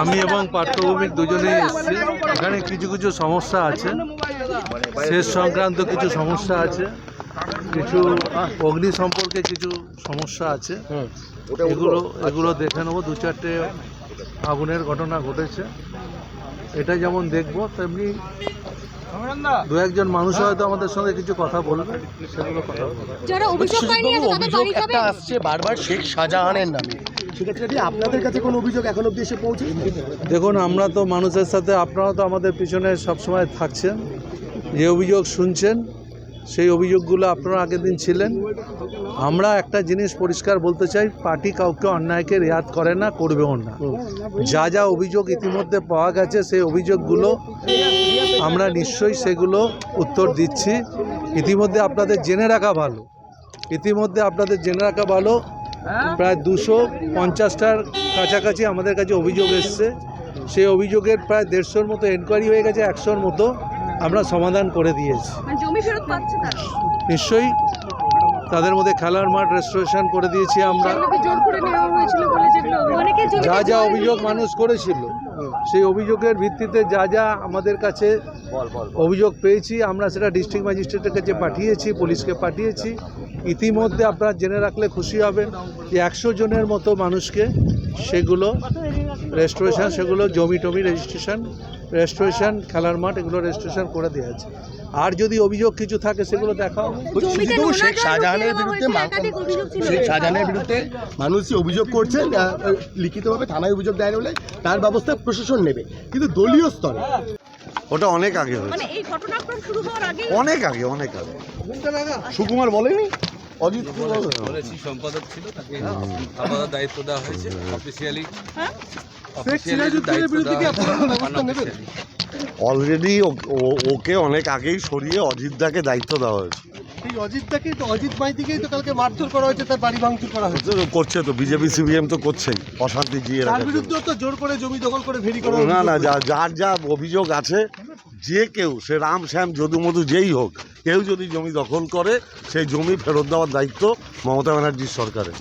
আমি এবং পাঠ্যভূমিক দুজনেই এসেছি। এখানে কিছু কিছু সমস্যা আছে। শেষ সংক্রান্ত কিছু সমস্যা আছে। কিছু অগ্নি সম্পর্কে কিছু সমস্যা আছে। এগুলো এগুলো দেখে নেব। দু চারটে আগুনের ঘটনা ঘটেছে। এটা যেমন দেখব তেমনি দু একজন মানুষ হয়তো আমাদের সঙ্গে কিছু কথা বলবে সেগুলো কথা বলব। যারা অভিযোগ একটা আসছে বারবার শেখ শাহজাহানের নামে। আপনাদের কাছে কোনো অভিযোগ দেখুন, আমরা তো মানুষের সাথে আপনারা তো আমাদের পিছনে সবসময় থাকছেন, যে অভিযোগ শুনছেন, সেই অভিযোগগুলো আপনারা আগের দিন ছিলেন। আমরা একটা জিনিস পরিষ্কার বলতে চাই, পার্টি কাউকে অন্যায়কে রেয়াত করে না, করবেও না। যা যা অভিযোগ ইতিমধ্যে পাওয়া গেছে, সেই অভিযোগগুলো আমরা নিশ্চয়ই সেগুলো উত্তর দিচ্ছি। ইতিমধ্যে আপনাদের জেনে রাখা ভালো। ইতিমধ্যে আপনাদের জেনে রাখা ভালো প্রায় দুশো পঞ্চাশটার কাছাকাছি আমাদের কাছে অভিযোগ এসছে। সেই অভিযোগের প্রায় দেড়শোর মতো এনকোয়ারি হয়ে গেছে একশোর মতো আমরা সমাধান করে দিয়েছি। মানে জমি ফেরত পাচ্ছে তারা? নিশ্চয়ই তাদের মধ্যে খেলার মাঠ রেস্টোরেশন করে দিয়েছি আমরা। যা যা অভিযোগ মানুষ করেছিল সেই অভিযোগের ভিত্তিতে যা যা আমাদের কাছে অভিযোগ পেয়েছি আমরা সেটা ডিস্ট্রিক্ট ম্যাজিস্ট্রেটের কাছে পাঠিয়েছি পুলিশকে পাঠিয়েছি। ইতিমধ্যে আপনারা জেনে রাখলে খুশি হবেন যে একশো জনের মতো মানুষকে সেগুলো রেস্টোরেশন সেগুলো জমি টমি রেজিস্ট্রেশন রেস্টোরেশন খেলার মাঠ এগুলো রেজিস্ট্রেশন করে দেওয়া আছে আর যদি অভিযোগ কিছু থাকে সেগুলো দেখাও। শুধু শেখ শাহজাহানের বিরুদ্ধে। শেখ শাহজাহানের বিরুদ্ধে মানুষ অভিযোগ আহ, লিখিতভাবে থানায় অভিযোগ দেয় বলে তার ব্যবস্থা প্রশাসন নেবে কিন্তু দলীয় স্তরে। ওটা অনেক আগে হয়েছে। মানে এই ঘটনাক্রম শুরু হওয়ার আগে অনেক আগে অনেক আগে। সুকুমার বলেনি? অজিত বলেছি সম্পাদক ছিল তাকে আলাদা দায়িত্ব দেওয়া হয়েছে অফিসিয়ালি অলরেডি ওকে অনেক আগেই সরিয়ে অজিতদাকে দায়িত্ব দেওয়া হয়েছে। এই অজিতটাকে তো অজিত মাইতিকেই তো কালকে মারধর করা হয়েছে তার বাড়ি ভাঙচুর করা হয়েছে। করছে তো বিজেপি সিপিএম তো করছেই অশান্তি জিয়ে তার। বিরুদ্ধেও তো জোর করে জমি দখল করে ভেরি করা না না যা যার যা অভিযোগ আছে যে কেউ সে রাম শ্যাম যদু মধু যেই হোক কেউ যদি জমি দখল করে সেই জমি ফেরত দেওয়ার দায়িত্ব মমতা ব্যানার্জির সরকারের।